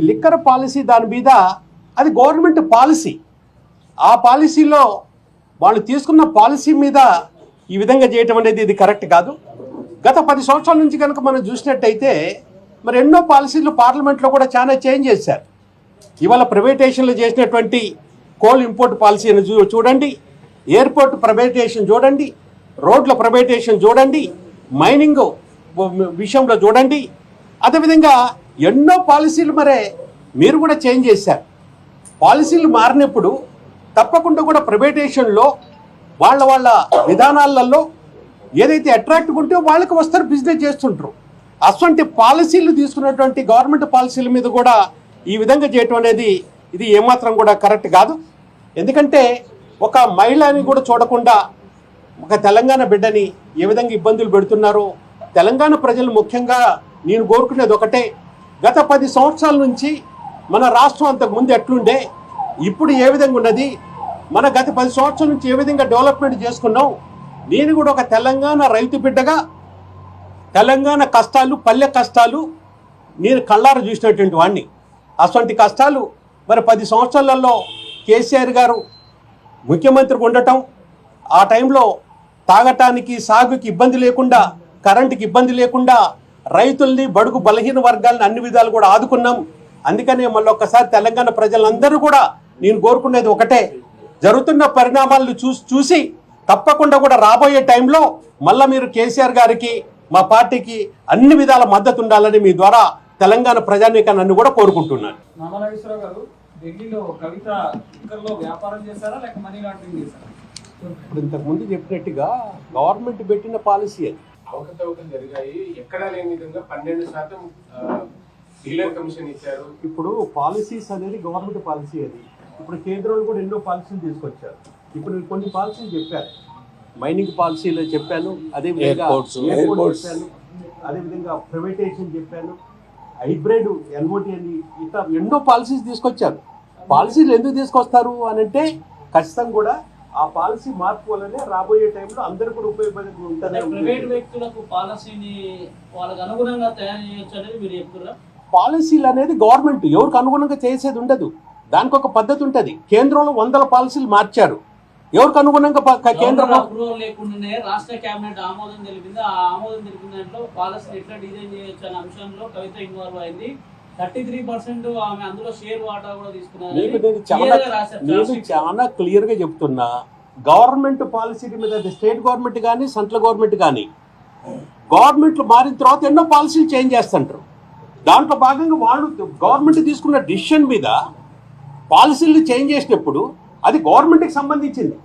ఈ liquor policy దాని మీద అది గవర్నమెంట్ పాలసీ. ఆ పాలసీలో వాళ్ళు తీసుకున్న పాలసీ మీద ఈ విధంగా చేయటం అనేది ఇది కరెక్ట్ కాదు. గత పది సంవత్సరాల నుంచి కనుక మనం చూసినట్టయితే మరి ఎన్నో పాలసీలు పార్లమెంట్లో కూడా చాలా చేంజ్ చేశారు. ఇవాళ ప్రైవేటేషన్లు చేసినటువంటి కోల్ ఇంపోర్ట్ పాలసీని చూ చూడండి. ఎయిర్పోర్ట్ ప్రైవేటేషన్ చూడండి. రోడ్ల ప్రైవేటేషన్ చూడండి. మైనింగ్ విషయంలో చూడండి. అదేవిధంగా ఎన్నో పాలసీలు మరే మీరు కూడా చేంజ్ చేశారు. పాలసీలు మారినప్పుడు తప్పకుండా కూడా ప్రైవేటేషన్లో వాళ్ళ వాళ్ళ విధానాలలో ఏదైతే అట్రాక్ట్ ఉంటే వాళ్ళకి వస్తారు బిజినెస్ చేస్తుంటారు. అటువంటి పాలసీలు తీసుకున్నటువంటి గవర్నమెంట్ పాలసీల మీద కూడా ఈ విధంగా చేయటం అనేది ఇది ఏమాత్రం కూడా కరెక్ట్ కాదు. ఎందుకంటే ఒక మహిళని కూడా చూడకుండా ఒక తెలంగాణ బిడ్డని ఏ విధంగా ఇబ్బందులు పెడుతున్నారో? తెలంగాణ ప్రజలు ముఖ్యంగా నేను కోరుకునేది ఒకటే గత పది సంవత్సరాల నుంచి మన రాష్ట్రం అంతకు ముందు ఎట్లుండే ఇప్పుడు ఏ విధంగా ఉన్నది మన గత పది సంవత్సరాల నుంచి ఏ విధంగా డెవలప్మెంట్ చేసుకున్నాం నేను కూడా ఒక తెలంగాణ రైతు బిడ్డగా తెలంగాణ కష్టాలు పల్లె కష్టాలు నేను కళ్ళారు చూసినటువంటి వాడిని అటువంటి కష్టాలు మరి పది సంవత్సరాలలో కేసీఆర్ గారు ముఖ్యమంత్రికి ఉండటం ఆ టైంలో తాగటానికి సాగుకి ఇబ్బంది లేకుండా కరెంటుకి ఇబ్బంది లేకుండా రైతుల్ని బడుగు బలహీన వర్గాలను అన్ని విధాలు కూడా ఆదుకున్నాం. అందుకనే మళ్ళీ ఒక్కసారి తెలంగాణ ప్రజలందరూ కూడా నేను కోరుకునేది ఒకటే. జరుగుతున్న పరిణామాలను చూసి చూసి తప్పకుండా కూడా రాబోయే టైంలో మళ్ళా మీరు కేసీఆర్ గారికి మా పార్టీకి అన్ని విధాల మద్దతు ఉండాలని మీ ద్వారా తెలంగాణ ప్రజానీకాన్ని కూడా కోరుకుంటున్నాను. ఇప్పుడు ఇంతకుముందు చెప్పినట్టుగా గవర్నమెంట్ పెట్టిన పాలసీ అది. అవకతవకలు జరిగాయి. ఎక్కడా లేని విధంగా పన్నెండు శాతం డీలర్ కమిషన్ ఇచ్చారు. ఇప్పుడు పాలసీస్ అనేది గవర్నమెంట్ పాలసీ అది. ఇప్పుడు కేంద్రంలో కూడా ఎన్నో పాలసీలు తీసుకొచ్చారు. ఇప్పుడు నేను కొన్ని పాలసీలు చెప్పాను మైనింగ్ పాలసీలో చెప్పాను అదేవిధంగా. చెప్పాను అదేవిధంగా ప్రైవేటైజేషన్ చెప్పాను హైబ్రిడ్ ఎన్ఓటి అని ఇట్లా ఎన్నో పాలసీస్ తీసుకొచ్చారు. పాలసీలు ఎందుకు తీసుకొస్తారు అని అంటే ఖచ్చితంగా కూడా ఆ పాలసీ మార్పు వల్లనే రాబోయే టైంలో అందరూ కూడా ఉపయోగపడి అంటే ప్రైవేట్ ఉంటుంది వ్యక్తులకు పాలసీని వాళ్ళకి అనుగుణంగా తయారు చేయొచ్చు అనేది మీరు చెప్తున్నా పాలసీలు అనేది గవర్నమెంట్ ఎవరికి అనుగుణంగా చేసేది ఉండదు. దానికి ఒక పద్ధతి ఉంటుంది. కేంద్రంలో వందల పాలసీలు మార్చారు. ఎవరికి అనుగుణంగా కేంద్రం అప్రూవల్ లేకుండానే రాష్ట్ర కేబినెట్ ఆమోదం తెలిపింది? ఆ ఆమోదం తెలిపిన దాంట్లో పాలసీని ఎట్లా డిజైన్ చేయొచ్చు అనే అంశంలో కవిత ఇన్వాల్వ్ అయింది. థర్టీ త్రీ పర్సెంట్ ఆమె అందులో షేర్ వాటా కూడా తీసుకున్నారు. నీకు నేను చాలా Clear గా రాశారు నేను charge sheet. చాలా క్లియర్గా చెప్తున్నా గవర్నమెంట్ పాలసీ మీద స్టేట్ గవర్నమెంట్ కానీ సెంట్రల్ గవర్నమెంట్ కానీ గవర్నమెంట్లు మారిన తర్వాత ఎన్నో పాలసీలు చేంజ్ చేస్తుంటారు. దాంట్లో భాగంగా వాళ్ళు గవర్నమెంట్ తీసుకున్న డిసిషన్ మీద పాలసీలు చేంజ్ చేసినప్పుడు అది గవర్నమెంట్కి సంబంధించింది.